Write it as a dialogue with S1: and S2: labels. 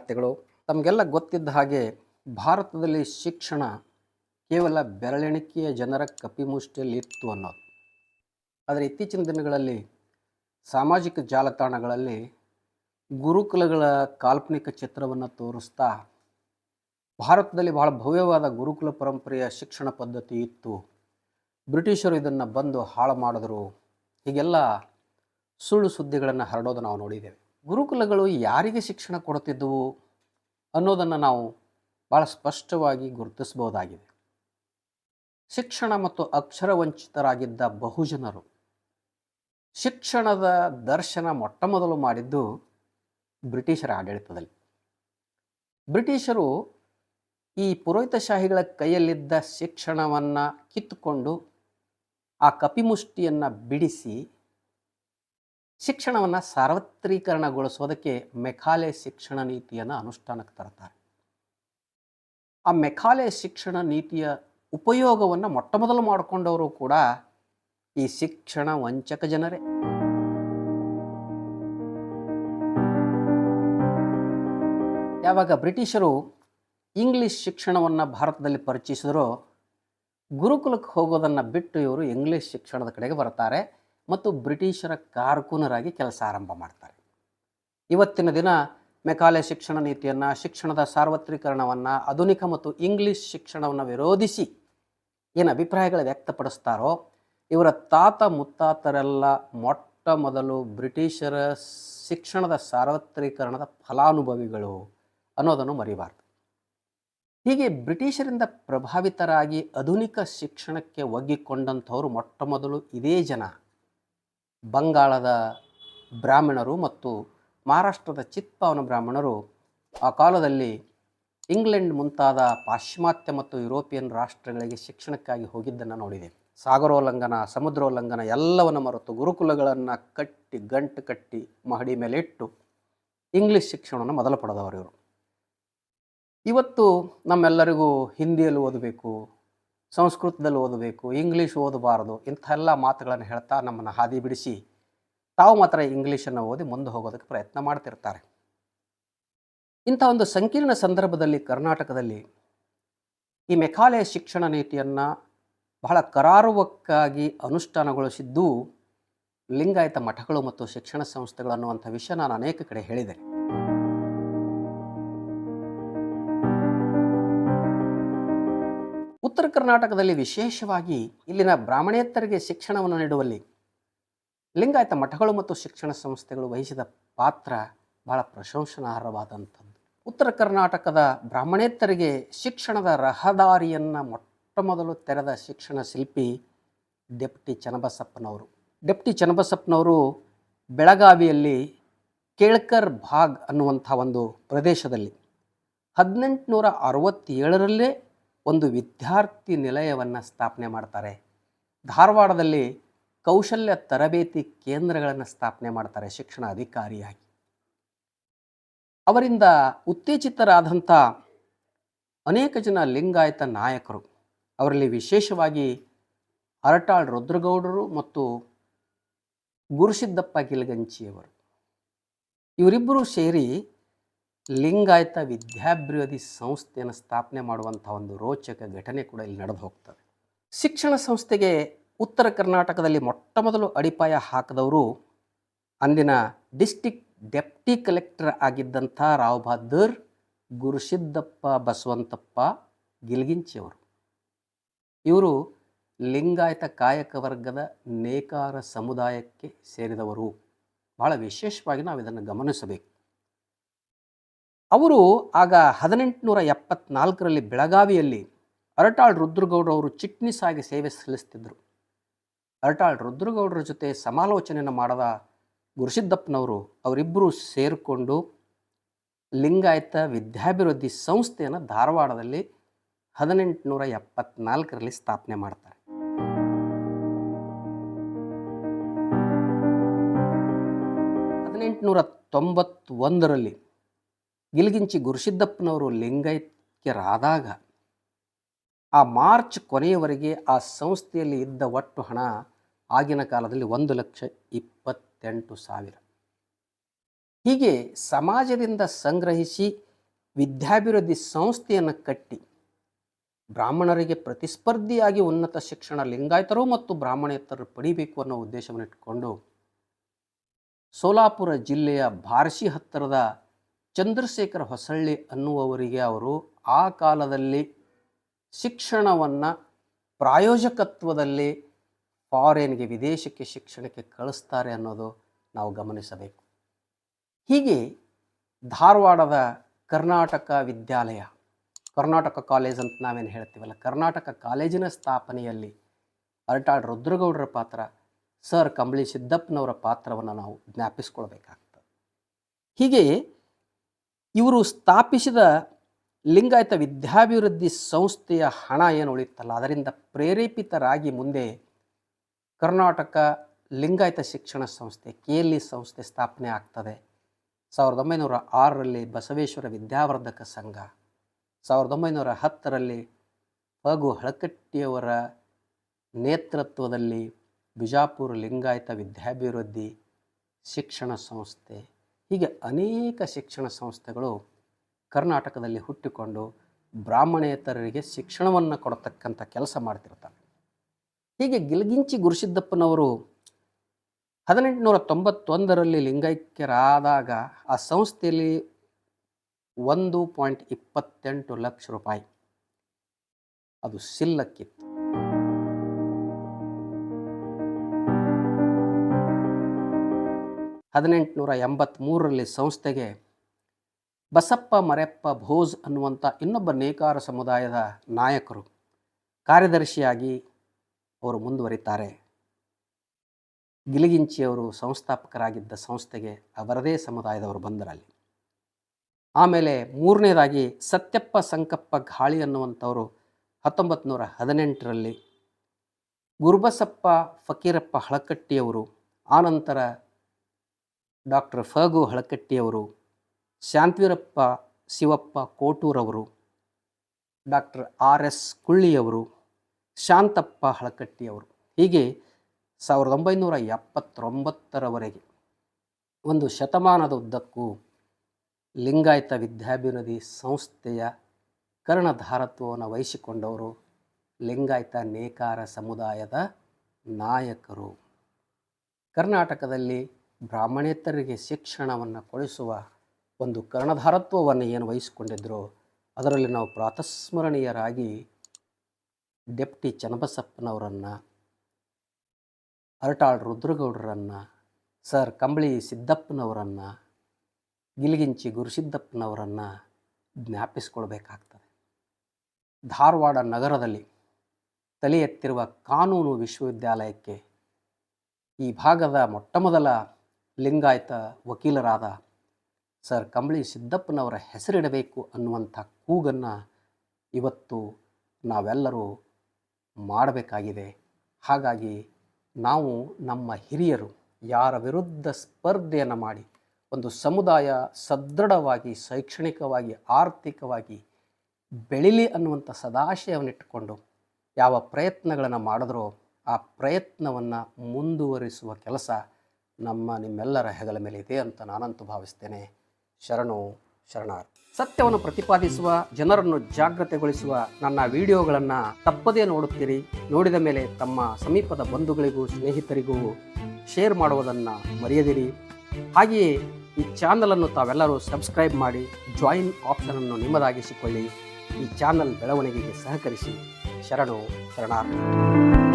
S1: ವಿದ್ಯಾರ್ಥಿಗಳು ತಮಗೆಲ್ಲ ಗೊತ್ತಿದ್ದ ಹಾಗೆ ಭಾರತದಲ್ಲಿ ಶಿಕ್ಷಣ ಕೇವಲ ಬೆರಳೆಣಿಕೆಯ ಜನರ ಕಪಿಮುಷ್ಟಿಯಲ್ಲಿ ಇತ್ತು ಅನ್ನೋದು. ಆದರೆ ಇತ್ತೀಚಿನ ದಿನಗಳಲ್ಲಿ ಸಾಮಾಜಿಕ ಜಾಲತಾಣಗಳಲ್ಲಿ ಗುರುಕುಲಗಳ ಕಾಲ್ಪನಿಕ ಚಿತ್ರವನ್ನು ತೋರಿಸ್ತಾ ಭಾರತದಲ್ಲಿ ಬಹಳ ಭವ್ಯವಾದ ಗುರುಕುಲ ಪರಂಪರೆಯ ಶಿಕ್ಷಣ ಪದ್ಧತಿ ಇತ್ತು. ಬ್ರಿಟಿಷರು ಇದನ್ನು ಬಂದು ಹಾಳು ಮಾಡಿದ್ರು. ಹೀಗೆಲ್ಲ ಸುಳ್ಳು ಸುದ್ದಿಗಳನ್ನು ಹರಡೋದು ನಾವು ನೋಡಿದ್ದೇವೆ. ಗುರುಕುಲಗಳು ಯಾರಿಗೆ ಶಿಕ್ಷಣ ಕೊಡುತ್ತಿದ್ದವು ಅನ್ನೋದನ್ನು ನಾವು ಭಾಳ ಸ್ಪಷ್ಟವಾಗಿ ಗುರುತಿಸಬಹುದಾಗಿದೆ. ಶಿಕ್ಷಣ ಮತ್ತು ಅಕ್ಷರ ವಂಚಿತರಾಗಿದ್ದ ಬಹುಜನರು ಶಿಕ್ಷಣದ ದರ್ಶನ ಮೊಟ್ಟ ಮೊದಲು ಮಾಡಿದ್ದು ಬ್ರಿಟಿಷರ ಆಡಳಿತದಲ್ಲಿ. ಬ್ರಿಟಿಷರು ಈ ಪುರೋಹಿತಶಾಹಿಗಳ ಕೈಯಲ್ಲಿದ್ದ ಶಿಕ್ಷಣವನ್ನು ಕಿತ್ತುಕೊಂಡು ಆ ಕಪಿಮುಷ್ಟಿಯನ್ನು ಬಿಡಿಸಿ ಶಿಕ್ಷಣವನ್ನು ಸಾರ್ವತ್ರೀಕರಣಗೊಳಿಸೋದಕ್ಕೆ ಮೆಖಾಲೆ ಶಿಕ್ಷಣ ನೀತಿಯನ್ನು ಅನುಷ್ಠಾನಕ್ಕೆ ತರ್ತಾರೆ ಆ ಮೆಖಾಲೆ ಶಿಕ್ಷಣ ನೀತಿಯ ಉಪಯೋಗವನ್ನು ಮೊಟ್ಟ ಮೊದಲು ಮಾಡಿಕೊಂಡವರು ಕೂಡ ಈ ಶಿಕ್ಷಣ ವಂಚಕ ಜನರೇ. ಯಾವಾಗ ಬ್ರಿಟಿಷರು ಇಂಗ್ಲಿಷ್ ಶಿಕ್ಷಣವನ್ನು ಭಾರತದಲ್ಲಿ ಪರಿಚಯಿಸಿದ್ರೋ ಗುರುಕುಲಕ್ಕೆ ಹೋಗೋದನ್ನು ಬಿಟ್ಟು ಇವರು ಇಂಗ್ಲಿಷ್ ಶಿಕ್ಷಣದ ಕಡೆಗೆ ಬರ್ತಾರೆ ಮತ್ತು ಬ್ರಿಟಿಷರ ಕಾರ್ಕುನರಾಗಿ ಕೆಲಸ ಆರಂಭ ಮಾಡ್ತಾರೆ. ಇವತ್ತಿನ ದಿನ ಮೆಕಾಲೆ ಶಿಕ್ಷಣ ನೀತಿಯನ್ನು, ಶಿಕ್ಷಣದ ಸಾರ್ವತ್ರೀಕರಣವನ್ನು, ಆಧುನಿಕ ಮತ್ತು ಇಂಗ್ಲಿಷ್ ಶಿಕ್ಷಣವನ್ನು ವಿರೋಧಿಸಿ ಏನು ಅಭಿಪ್ರಾಯಗಳು ವ್ಯಕ್ತಪಡಿಸ್ತಾರೋ, ಇವರ ತಾತ ಮುತ್ತಾತರೆಲ್ಲ ಮೊಟ್ಟ ಮೊದಲು ಬ್ರಿಟಿಷರ ಶಿಕ್ಷಣದ ಸಾರ್ವತ್ರೀಕರಣದ ಫಲಾನುಭವಿಗಳು ಅನ್ನೋದನ್ನು ಮರಿಬಾರ್ದು. ಹೀಗೆ ಬ್ರಿಟಿಷರಿಂದ ಪ್ರಭಾವಿತರಾಗಿ ಆಧುನಿಕ ಶಿಕ್ಷಣಕ್ಕೆ ಒಗ್ಗಿಕೊಂಡಂಥವರು ಮೊಟ್ಟ ಮೊದಲು ಇದೇ ಜನ. ಬಂಗಾಳದ ಬ್ರಾಹ್ಮಣರು ಮತ್ತು ಮಹಾರಾಷ್ಟ್ರದ ಚಿತ್ಪಾವನ ಬ್ರಾಹ್ಮಣರು ಆ ಕಾಲದಲ್ಲಿ ಇಂಗ್ಲೆಂಡ್ ಮುಂತಾದ ಪಾಶ್ಚಿಮಾತ್ಯ ಮತ್ತು ಯುರೋಪಿಯನ್ ರಾಷ್ಟ್ರಗಳಿಗೆ ಶಿಕ್ಷಣಕ್ಕಾಗಿ ಹೋಗಿದ್ದನ್ನು ನೋಡಿದೆ. ಸಾಗರೋಲ್ಲಂಘನ, ಸಮುದ್ರೋಲ್ಲಂಘನ ಎಲ್ಲವನ್ನು ಮರೆತು ಗುರುಕುಲಗಳನ್ನು ಕಟ್ಟಿ, ಗಂಟು ಕಟ್ಟಿ ಮಹಡಿ ಮೇಲೆ ಇಟ್ಟು ಇಂಗ್ಲಿಷ್ ಶಿಕ್ಷಣವನ್ನು ಮೊದಲು ಪಡೆದವರು ಇವರು. ಇವತ್ತು ನಮ್ಮೆಲ್ಲರಿಗೂ ಹಿಂದಿಯಲ್ಲಿ ಓದಬೇಕು ಸಂಸ್ಕೃತದಲ್ಲಿ ಓದಬೇಕು ಇಂಗ್ಲೀಷ್ ಓದಬಾರದು ಇಂಥ ಎಲ್ಲ ಮಾತುಗಳನ್ನು ಹೇಳ್ತಾ ನಮ್ಮನ್ನು ಹಾದಿ ಬಿಡಿಸಿ ತಾವು ಮಾತ್ರ ಇಂಗ್ಲೀಷನ್ನು ಓದಿ ಮುಂದೆ ಹೋಗೋದಕ್ಕೆ ಪ್ರಯತ್ನ ಮಾಡ್ತಿರ್ತಾರೆ. ಇಂಥ ಒಂದು ಸಂಕೀರ್ಣ ಸಂದರ್ಭದಲ್ಲಿ ಕರ್ನಾಟಕದಲ್ಲಿ ಈ ಮೆಕಾಲೆ ಶಿಕ್ಷಣ ನೀತಿಯನ್ನು ಬಹಳ ಕರಾರುವಕ್ಕಾಗಿ ಅನುಷ್ಠಾನಗೊಳಿಸಿದ್ದು ಲಿಂಗಾಯತ ಮಠಗಳು ಮತ್ತು ಶಿಕ್ಷಣ ಸಂಸ್ಥೆಗಳು ಅನ್ನುವಂಥ ವಿಷಯ ನಾನು ಅನೇಕ ಕಡೆ ಹೇಳಿದ್ದೇನೆ. ಉತ್ತರ ಕರ್ನಾಟಕದಲ್ಲಿ ವಿಶೇಷವಾಗಿ ಇಲ್ಲಿನ ಬ್ರಾಹ್ಮಣೇತರಿಗೆ ಶಿಕ್ಷಣವನ್ನು ನೀಡುವಲ್ಲಿ ಲಿಂಗಾಯತ ಮಠಗಳು ಮತ್ತು ಶಿಕ್ಷಣ ಸಂಸ್ಥೆಗಳು ವಹಿಸಿದ ಪಾತ್ರ ಬಹಳ ಪ್ರಶಂಸನಾರ್ಹವಾದಂಥದ್ದು. ಉತ್ತರ ಕರ್ನಾಟಕದ ಬ್ರಾಹ್ಮಣೇತರಿಗೆ ಶಿಕ್ಷಣದ ರಹದಾರಿಯನ್ನು ಮೊಟ್ಟ ಮೊದಲು ತೆರೆದ ಶಿಕ್ಷಣ ಶಿಲ್ಪಿ ಡೆಪ್ಟಿ ಚನ್ನಬಸಪ್ಪನವರು. ಡೆಪ್ಟಿ ಚನ್ನಬಸಪ್ಪನವರು ಬೆಳಗಾವಿಯಲ್ಲಿ ಕೇಳ್ಕರ್ ಭಾಗ್ ಅನ್ನುವಂಥ ಒಂದು ಪ್ರದೇಶದಲ್ಲಿ ಹದಿನೆಂಟುನೂರ ಅರವತ್ತೇಳರಲ್ಲೇ ಒಂದು ವಿದ್ಯಾರ್ಥಿ ನಿಲಯವನ್ನು ಸ್ಥಾಪನೆ ಮಾಡ್ತಾರೆ. ಧಾರವಾಡದಲ್ಲಿ ಕೌಶಲ್ಯ ತರಬೇತಿ ಕೇಂದ್ರಗಳನ್ನು ಸ್ಥಾಪನೆ ಮಾಡ್ತಾರೆ ಶಿಕ್ಷಣ ಅಧಿಕಾರಿಯಾಗಿ ಅವರಿಂದ ಉತ್ತೇಜಿತರಾದಂಥ ಅನೇಕ ಜನ ಲಿಂಗಾಯತ ನಾಯಕರು. ಅವರಲ್ಲಿ ವಿಶೇಷವಾಗಿ ಅರಟಾಳ್ ರುದ್ರಗೌಡರು ಮತ್ತು ಗುರುಸಿದ್ದಪ್ಪ ಗಿಲ್ಗಂಚಿಯವರು. ಇವರಿಬ್ಬರು ಸೇರಿ ಲಿಂಗಾಯತ ವಿದ್ಯಾಭಿವೃದ್ಧಿ ಸಂಸ್ಥೆಯನ್ನು ಸ್ಥಾಪನೆ ಮಾಡುವಂಥ ಒಂದು ರೋಚಕ ಘಟನೆ ಕೂಡ ಇಲ್ಲಿ ನಡೆದು ಹೋಗ್ತದೆ. ಶಿಕ್ಷಣ ಸಂಸ್ಥೆಗೆ ಉತ್ತರ ಕರ್ನಾಟಕದಲ್ಲಿ ಮೊಟ್ಟ ಮೊದಲು ಅಡಿಪಾಯ ಹಾಕಿದವರು ಅಂದಿನ ಡಿಸ್ಟಿಕ್ ಡೆಪ್ಟಿ ಕಲೆಕ್ಟರ್ ಆಗಿದ್ದಂಥ ರಾವ್ ಬಹದ್ದೂರ್ ಗುರುಸಿದ್ದಪ್ಪ ಬಸವಂತಪ್ಪ ಗಿಲ್ಗಿಂಚಿಯವರು. ಇವರು ಲಿಂಗಾಯತ ಕಾಯಕ ವರ್ಗದ ನೇಕಾರ ಸಮುದಾಯಕ್ಕೆ ಸೇರಿದವರು. ಬಹಳ ವಿಶೇಷವಾಗಿ ನಾವು ಇದನ್ನು ಗಮನಿಸಬೇಕು. ಅವರು ಆಗ ಹದಿನೆಂಟುನೂರ ಎಪ್ಪತ್ನಾಲ್ಕರಲ್ಲಿ ಬೆಳಗಾವಿಯಲ್ಲಿ ಅರಟಾಳ್ ರುದ್ರಗೌಡರವರು ಚಿಟ್ನಿಸಾಗಿ ಸೇವೆ ಸಲ್ಲಿಸ್ತಿದ್ದರು ಅರಟಾಳ್ ರುದ್ರಗೌಡರ ಜೊತೆ ಸಮಾಲೋಚನೆಯನ್ನು ಮಾಡದ ಗುರುಸಿದ್ದಪ್ಪನವರು ಅವರಿಬ್ಬರು ಸೇರಿಕೊಂಡು ಲಿಂಗಾಯತ ವಿದ್ಯಾಭಿವೃದ್ಧಿ ಸಂಸ್ಥೆಯನ್ನು ಧಾರವಾಡದಲ್ಲಿ ಹದಿನೆಂಟುನೂರ ಎಪ್ಪತ್ನಾಲ್ಕರಲ್ಲಿ ಸ್ಥಾಪನೆ ಮಾಡ್ತಾರೆ. ಹದಿನೆಂಟುನೂರ ತೊಂಬತ್ತೊಂದರಲ್ಲಿ ಗಿಲ್ಗಿಂಚಿ ಗುರುಸಿದ್ದಪ್ಪನವರು ಲಿಂಗೈಕ್ಯರಾದಾಗ ಆ ಮಾರ್ಚ್ ಕೊನೆಯವರೆಗೆ ಆ ಸಂಸ್ಥೆಯಲ್ಲಿ ಇದ್ದ ಒಟ್ಟು ಹಣ ಆಗಿನ ಕಾಲದಲ್ಲಿ ಒಂದು ಲಕ್ಷ ಇಪ್ಪತ್ತೆಂಟು ಸಾವಿರ. ಹೀಗೆ ಸಮಾಜದಿಂದ ಸಂಗ್ರಹಿಸಿ ವಿದ್ಯಾಭಿವೃದ್ಧಿ ಸಂಸ್ಥೆಯನ್ನು ಕಟ್ಟಿ ಬ್ರಾಹ್ಮಣರಿಗೆ ಪ್ರತಿಸ್ಪರ್ಧಿಯಾಗಿ ಉನ್ನತ ಶಿಕ್ಷಣ ಲಿಂಗಾಯತರು ಮತ್ತು ಬ್ರಾಹ್ಮಣೇತರರು ಪಡಿಬೇಕು ಅನ್ನೋ ಉದ್ದೇಶವನ್ನು ಇಟ್ಟುಕೊಂಡು ಸೋಲಾಪುರ ಜಿಲ್ಲೆಯ ಭಾರಸಿ ಹತ್ತಿರದ ಚಂದ್ರಶೇಖರ ಹೊಸಳ್ಳಿ ಅನ್ನುವವರಿಗೆ ಅವರು ಆ ಕಾಲದಲ್ಲಿ ಶಿಕ್ಷಣವನ್ನು ಪ್ರಾಯೋಜಕತ್ವದಲ್ಲಿ ಫಾರೆನ್ಗೆ ವಿದೇಶಕ್ಕೆ ಶಿಕ್ಷಣಕ್ಕೆ ಕಳಿಸ್ತಾರೆ ಅನ್ನೋದು ನಾವು ಗಮನಿಸಬೇಕು. ಹೀಗೆ ಧಾರವಾಡದ ಕರ್ನಾಟಕ ವಿದ್ಯಾಲಯ, ಕರ್ನಾಟಕ ಕಾಲೇಜ್ ಅಂತ ನಾವೇನು ಹೇಳ್ತೀವಲ್ಲ, ಕರ್ನಾಟಕ ಕಾಲೇಜಿನ ಸ್ಥಾಪನೆಯಲ್ಲಿ ಅರಟಾಳ್ ರುದ್ರಗೌಡರ ಪಾತ್ರ, ಸರ್ ಕಂಬಳಿ ಸಿದ್ದಪ್ಪನವರ ಪಾತ್ರವನ್ನು ನಾವು ಜ್ಞಾಪಿಸ್ಕೊಳ್ಬೇಕಾಗ್ತದೆ. ಹೀಗೆ ಇವರು ಸ್ಥಾಪಿಸಿದ ಲಿಂಗಾಯತ ವಿದ್ಯಾಭಿವೃದ್ಧಿ ಸಂಸ್ಥೆಯ ಹಣ ಏನು ಉಳಿತಲ್ಲ? ಅದರಿಂದ ಪ್ರೇರೇಪಿತರಾಗಿ ಮುಂದೆ ಕರ್ನಾಟಕ ಲಿಂಗಾಯತ ಶಿಕ್ಷಣ ಸಂಸ್ಥೆ, ಕೆ ಎಲ್ ಇ ಸಂಸ್ಥೆ ಸ್ಥಾಪನೆ ಆಗ್ತದೆ. ಸಾವಿರದ ಒಂಬೈನೂರ ಆರರಲ್ಲಿ ಬಸವೇಶ್ವರ ವಿದ್ಯಾವರ್ಧಕ ಸಂಘ, ಸಾವಿರದ ಒಂಬೈನೂರ ಹತ್ತರಲ್ಲಿ ಫಗು ಹಳಕಟ್ಟಿಯವರ ನೇತೃತ್ವದಲ್ಲಿ ಬಿಜಾಪುರ ಲಿಂಗಾಯತ ವಿದ್ಯಾಭಿವೃದ್ಧಿ ಶಿಕ್ಷಣ ಸಂಸ್ಥೆ ಹೀಗೆ ಅನೇಕ ಶಿಕ್ಷಣ ಸಂಸ್ಥೆಗಳು ಕರ್ನಾಟಕದಲ್ಲಿ ಹುಟ್ಟಿಕೊಂಡು ಬ್ರಾಹ್ಮಣೇತರರಿಗೆ ಶಿಕ್ಷಣವನ್ನು ಕೊಡತಕ್ಕಂಥ ಕೆಲಸ ಮಾಡ್ತಿರ್ತಾರೆ. ಹೀಗೆ ಗಿಲ್ಗಿಂಚಿ ಗುರುಸಿದ್ದಪ್ಪನವರು ಹದಿನೆಂಟುನೂರ ತೊಂಬತ್ತೊಂದರಲ್ಲಿ ಲಿಂಗೈಕ್ಯರಾದಾಗ ಆ ಸಂಸ್ಥೆಯಲ್ಲಿ ಒಂದು ಪಾಯಿಂಟ್ ಇಪ್ಪತ್ತೆಂಟು ಲಕ್ಷ ರೂಪಾಯಿ. ಅದು ಸಿಲ್ಲಕ್ಕಿತ್ತು. ಹದಿನೆಂಟುನೂರ ಎಂಬತ್ತ್ಮೂರರಲ್ಲಿ ಸಂಸ್ಥೆಗೆ ಬಸಪ್ಪ ಮರೆಪ್ಪ ಭೋಜ್ ಅನ್ನುವಂಥ ಇನ್ನೊಬ್ಬ ನೇಕಾರ ಸಮುದಾಯದ ನಾಯಕರು ಕಾರ್ಯದರ್ಶಿಯಾಗಿ ಅವರು ಮುಂದುವರಿತಾರೆ. ಗಿಲಿಗಿಂಚಿಯವರು ಸಂಸ್ಥಾಪಕರಾಗಿದ್ದ ಸಂಸ್ಥೆಗೆ ಅವರದೇ ಸಮುದಾಯದವರು ಬಂದರಲ್ಲಿ. ಆಮೇಲೆ ಮೂರನೇದಾಗಿ ಸತ್ಯಪ್ಪ ಸಂಕಪ್ಪ ಘಾಳಿ ಅನ್ನುವಂಥವರು ಹತ್ತೊಂಬತ್ತು ನೂರ ಹದಿನೆಂಟರಲ್ಲಿ ಗುರುಬಸಪ್ಪ ಫಕೀರಪ್ಪ ಹಳಕಟ್ಟಿಯವರು ಆನಂತರ ಡಾಕ್ಟರ್ ಫಗು ಹಳಕಟ್ಟಿಯವರು ಶಾಂತಿವೀರಪ್ಪ ಶಿವಪ್ಪ ಕೋಟೂರವರು, ಡಾಕ್ಟರ್ ಆರ್ ಎಸ್ ಕುಳ್ಳಿಯವರು, ಶಾಂತಪ್ಪ ಹಳಕಟ್ಟಿಯವರು. ಹೀಗೆ ಸಾವಿರದ ಒಂಬೈನೂರ ಎಪ್ಪತ್ತೊಂಬತ್ತರವರೆಗೆ ಒಂದು ಶತಮಾನದ ಉದ್ದಕ್ಕೂ ಲಿಂಗಾಯತ ವಿದ್ಯಾಭಿವೃದ್ಧಿ ಸಂಸ್ಥೆಯ ಕರ್ಣಧಾರತ್ವವನ್ನು ವಹಿಸಿಕೊಂಡವರು ಲಿಂಗಾಯತ ನೇಕಾರ ಸಮುದಾಯದ ನಾಯಕರು. ಕರ್ನಾಟಕದಲ್ಲಿ ಬ್ರಾಹ್ಮಣೇತರರಿಗೆ ಶಿಕ್ಷಣವನ್ನು ಕೊಡಿಸುವ ಒಂದು ಕರ್ಣಧಾರತ್ವವನ್ನು ಏನು ವಹಿಸಿಕೊಂಡಿದ್ದರೋ ಅದರಲ್ಲಿ ನಾವು ಪ್ರಾತಸ್ಮರಣೀಯರಾಗಿ ಡೆಪ್ಟಿ ಚನ್ನಬಸಪ್ಪನವರನ್ನು, ಅರಟಾಳ್ ರುದ್ರಗೌಡರನ್ನು, ಸರ್ ಕಂಬಳಿ ಸಿದ್ದಪ್ಪನವರನ್ನು, ಗಿಲಿಗಿಂಚಿ ಗುರುಸಿದ್ದಪ್ಪನವರನ್ನು ಜ್ಞಾಪಿಸ್ಕೊಳ್ಬೇಕಾಗ್ತದೆ. ಧಾರವಾಡ ನಗರದಲ್ಲಿ ತಲೆ ಎತ್ತಿರುವ ಕಾನೂನು ವಿಶ್ವವಿದ್ಯಾಲಯಕ್ಕೆ ಈ ಭಾಗದ ಮೊಟ್ಟಮೊದಲ ಲಿಂಗಾಯತ ವಕೀಲರಾದ ಸರ್ ಕಂಬಳಿ ಸಿದ್ದಪ್ಪನವರ ಹೆಸರಿಡಬೇಕು ಅನ್ನುವಂಥ ಕೂಗನ್ನು ಇವತ್ತು ನಾವೆಲ್ಲರೂ ಮಾಡಬೇಕಾಗಿದೆ. ಹಾಗಾಗಿ ನಾವು ನಮ್ಮ ಹಿರಿಯರು ಯಾರ ವಿರುದ್ಧ ಸ್ಪರ್ಧೆಯನ್ನು ಮಾಡಿ, ಒಂದು ಸಮುದಾಯ ಸದೃಢವಾಗಿ, ಶೈಕ್ಷಣಿಕವಾಗಿ, ಆರ್ಥಿಕವಾಗಿ ಬೆಳಿಲಿ ಅನ್ನುವಂಥ ಸದಾಶಯವನ್ನಿಟ್ಟುಕೊಂಡು ಯಾವ ಪ್ರಯತ್ನಗಳನ್ನು ಮಾಡಿದ್ರೋ ಆ ಪ್ರಯತ್ನವನ್ನು ಮುಂದುವರಿಸುವ ಕೆಲಸ ನಮ್ಮ ನಿಮ್ಮೆಲ್ಲರ ಹೆಗಲ ಮೇಲೆ ಇದೆ ಅಂತ ನಾನಂತೂ ಭಾವಿಸ್ತೇನೆ. ಶರಣು ಶರಣಾರ್ ಸತ್ಯವನ್ನು ಪ್ರತಿಪಾದಿಸುವ, ಜನರನ್ನು ಜಾಗೃತೆಗೊಳಿಸುವ ನನ್ನ ವಿಡಿಯೋಗಳನ್ನು ತಪ್ಪದೇ ನೋಡುತ್ತೀರಿ. ನೋಡಿದ ಮೇಲೆ ತಮ್ಮ ಸಮೀಪದ ಬಂಧುಗಳಿಗೂ, ಸ್ನೇಹಿತರಿಗೂ ಶೇರ್ ಮಾಡುವುದನ್ನು ಮರೆಯದಿರಿ. ಹಾಗೆಯೇ ಈ ಚಾನಲನ್ನು ತಾವೆಲ್ಲರೂ ಸಬ್ಸ್ಕ್ರೈಬ್ ಮಾಡಿ, ಜಾಯಿನ್ ಆಪ್ಷನನ್ನು ನಿಮ್ಮದಾಗಿಸಿಕೊಳ್ಳಿ. ಈ ಚಾನಲ್ ಬೆಳವಣಿಗೆಗೆ ಸಹಕರಿಸಿ. ಶರಣು, ಶರಣಾರ್ಥಿ.